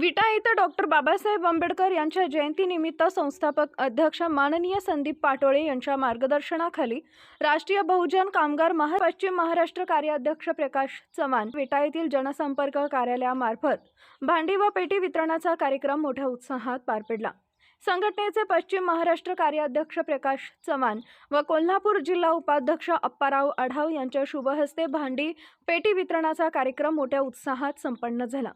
विटा इथं डॉक्टर बाबासाहेब आंबेडकर यांच्या जयंतीनिमित्त संस्थापक अध्यक्ष माननीय संदीप पाटोळे यांच्या मार्गदर्शनाखाली राष्ट्रीय बहुजन कामगार महा पश्चिम महाराष्ट्र कार्याध्यक्ष प्रकाश चव्हाण विटा येथील जनसंपर्क कार्यालयामार्फत भांडी व पेटी वितरणाचा कार्यक्रम मोठ्या उत्साहात पार पडला. संघटनेचे पश्चिम महाराष्ट्र कार्याध्यक्ष प्रकाश चव्हाण व कोल्हापूर जिल्हा उपाध्यक्ष अप्पाराव आढाव यांच्या शुभहस्ते भांडी पेटी वितरणाचा कार्यक्रम मोठ्या उत्साहात संपन्न झाला.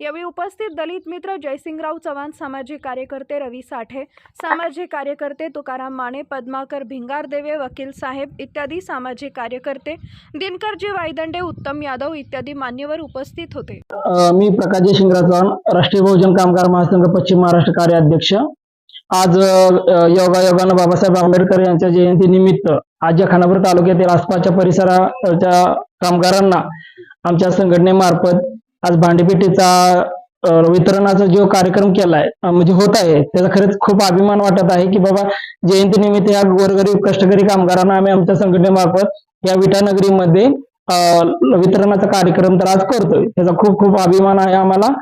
यावेळी उपस्थित दलित मित्र जयसिंगराव चव्हाण सामाजिक कार्यकर्ते रवी साठे सामाजिक कार्यकर्ते तुकाराम माने पद्माकर भिंगारदेवे वकील साहेब इत्यादी सामाजिक कार्यकर्ते दिनकरजी वायदंडे उत्तम यादव इत्यादी मान्यवर उपस्थित होते. मी प्रकाश शिंगराज चव्हाण राष्ट्रीय बहुजन कामगार महासंघ पश्चिम महाराष्ट्र कार्याध्यक्ष. आज योगायोगानं बाबासाहेब आंबेडकर यांच्या जयंतीनिमित्त आज या खानापूर तालुक्यातील आसपासच्या परिसराच्या कामगारांना आमच्या संघटनेमार्फत आज भांडेपेटीचा वितरणाचा जो कार्यक्रम केलाय म्हणजे होत आहे त्याचा खरंच खूप अभिमान वाटत आहे की बाबा जयंतीनिमित्त या गोरगरीब कष्टकरी कामगारांना आम्ही आमच्या संघटनेमार्फत या विटानगरीमध्ये वितरणाचा कार्यक्रम तर आज करतोय. त्याचा खूप खूप अभिमान आहे आम्हाला.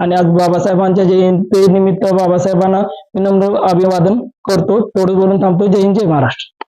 आणि आज बाबासाहेबांच्या जयंती निमित्त बाबासाहेबांना विनम्र अभिवादन करतो. थोडं बोलून थांबतो जय हिंद जय महाराष्ट्र.